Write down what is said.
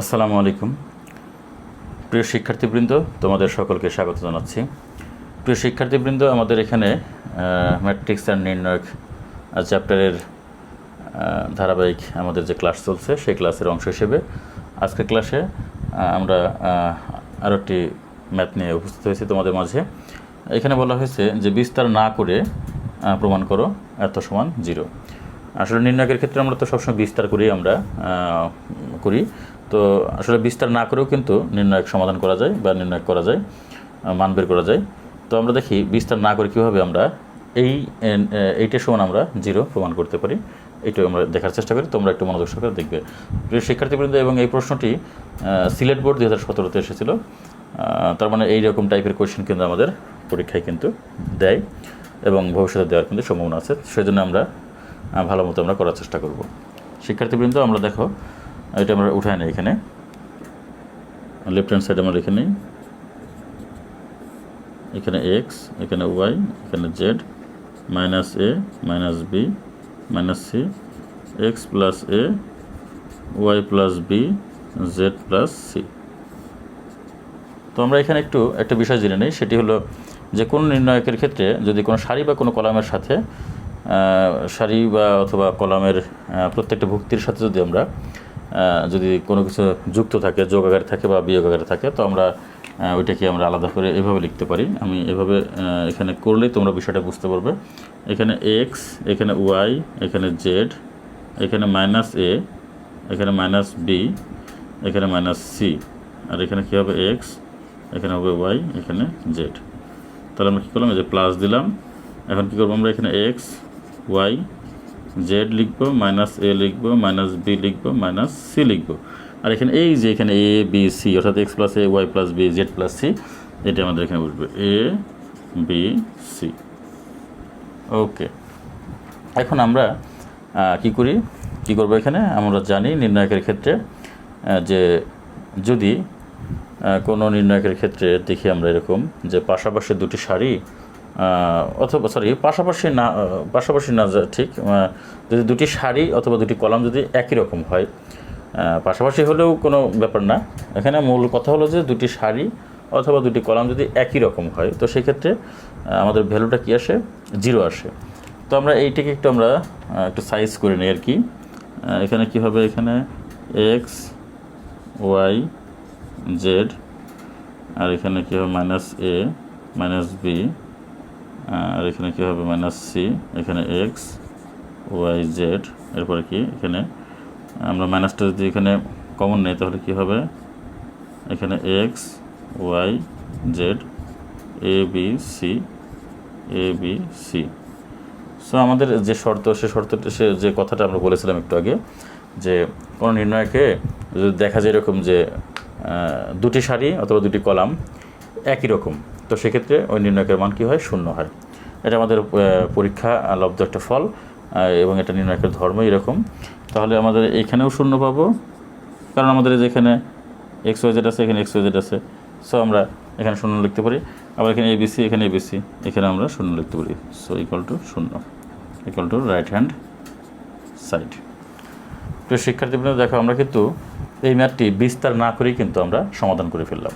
আসসালামু আলাইকুম। প্রিয় শিক্ষার্থীবৃন্দ, তোমাদের সকলকে স্বাগত জানাচ্ছি। প্রিয় শিক্ষার্থীবৃন্দ, আমাদের এখানে ম্যাট্রিক্স অ্যান্ড নির্ণায়ক চ্যাপ্টারের ধারাবাহিক আমাদের যে ক্লাস চলছে, সেই ক্লাসের অংশ হিসেবে আজকের ক্লাসে আমরা আরও একটি ম্যাথ নিয়ে উপস্থিত হয়েছি তোমাদের মাঝে। এখানে বলা হয়েছে যে বিস্তার না করে প্রমাণ করো, এত সমান জিরো। আসলে নির্ণায়কের ক্ষেত্রে আমরা তো সবসময় বিস্তার করেই আমরা করি। তো আসলে বিস্তার না করেও কিন্তু নির্ণায়ক সমাধান করা যায় বা নির্ণায়ক করা যায় মান বের করা যায়। তো আমরা দেখি বিস্তার না করে কীভাবে আমরা এই এইটার সমান আমরা জিরো প্রমাণ করতে পারি। এইটাও আমরা দেখার চেষ্টা করি, তোমরা একটু মনোযোগ সহকারে দেখবে। প্রিয় শিক্ষার্থীবৃন্দ, এবং এই প্রশ্নটি সিলেট বোর্ড দুই হাজার সতেরোতে এসেছিল। তার মানে এই রকম টাইপের কোয়েশ্চেন কিন্তু আমাদের পরীক্ষায় কিন্তু দেয় এবং ভবিষ্যতে দেওয়ার কিন্তু সম্ভাবনা আছে। সেজন্য আমরা ভালো মতো আমরা করার চেষ্টা করব। শিক্ষার্থীবৃন্দ, আমরা দেখো এটা আমরা উঠাই নিই এখানে। লেফট হ্যান্ড সাইড আমরা লিখে নিই। এখানে এক্স এখানে ওয়াই এখানে Z minus A minus B minus C X plus A Y plus B Z plus C তো আমরা এখানে একটু একটা বিষয় জেনে নিই, সেটি হলো যে কোনো নির্ণায়কের ক্ষেত্রে যদি কোনো সারি বা কোনো কলামের সাথে সারি বা অথবা কলামের প্রত্যেকটা ভুক্তির সাথে যদি আমরা যদি কোনো কিছু যুক্ত থাকে, যোগ আকারে থাকে বা বিয়োগ আকারে থাকে, তো আমরা ওইটাকে আমরা আলাদা করে এভাবে লিখতে পারি। আমি এভাবে এখানে করলেই তোমরা বিষয়টা বুঝতে পারবে। এখানে এক্স এখানে ওয়াই এখানে জেড এখানে মাইনাস এ এখানে মাইনাস বি এখানে মাইনাস সি আর এখানে কী হবে এক্স এখানে হবে ওয়াই এখানে জেড তাহলে আমরা কী করলাম? এই যে প্লাস দিলাম। এখন কী করব আমরা? এখানে এক্স ওয়াই জেড লিখব মাইনাস এ লিখব মাইনাস বি লিখব মাইনাস সি লিখব। আর এখানে এই যে এখানে এ বি সি অর্থাৎ X plus A Y plus B Z plus C এটা আমাদের এখানে বসবে। এ বি সি ওকে এখন আমরা কি করি? কি করব এখানে? আমরা জানি নির্ণায়কের ক্ষেত্রে যে যদি কোনো নির্ণায়কের ক্ষেত্রে দেখি আমরা এরকম যে পাশাপাশি দুটি আহ, অথবা সরি পাশাপাশি না পাশাপাশি না ঠিক যদি দুটি সারি অথবা দুটি কলাম যদি একই রকম হয় পাশাপাশি হলেও কোনো ব্যাপার না। এখানে মূল কথা হলো যে দুটি সারি অথবা দুটি কলাম যদি একই রকম হয়, তো সেক্ষেত্রে আমাদের ভ্যালুটা কী আসে? জিরো আসে। তো আমরা এইটাকে একটু আমরা একটু সাইজ করে নিই আর কি। এখানে কি হবে? এখানে এক্স ওয়াই জেড আর এখানে কী হবে? মাইনাস এ মাইনাস বি আর এখানে কী হবে? মাইনাস সি এখানে এক্স ওয়াই জেড এরপরে কি? এখানে আমরা মাইনাসটা যদি এখানে কমন নেই, তাহলে কি হবে? এখানে X Y Z A B C A B C so আমাদের যে শর্ত, সে শর্তটা, সে যে কথাটা আমরা বলেছিলাম একটু আগে, যে কোনো নির্ণয়কে যদি দেখা যায় এরকম যে দুটি সারি অথবা দুটি কলাম একই রকম তো সেক্ষেত্রে ওই নির্ণয়কের মান কী হয়? শূন্য হয়। এটা আমাদের পরীক্ষা লব্ধ একটা ফল এবং এটা নির্ণয়কের ধর্ম এরকম। তাহলে আমাদের এখানেও শূন্য পাবো, কারণ আমাদের এই যে এখানে এক্স ওয়াইজেড আছে, এখানে এক্স ওয়াইজেড আছে। সো আমরা এখানে শূন্য লিখতে পারি। আবার এখানে এবিসি এখানে এবিসি এখানে আমরা শূন্য লিখতে পারি। সো ইকুয়াল টু শূন্য equal to right hand side প্রিয় শিক্ষার্থীবৃন্দ, দেখো, আমরা কিন্তু এই ম্যাথটি বিস্তার না করেই কিন্তু আমরা সমাধান করে ফেললাম।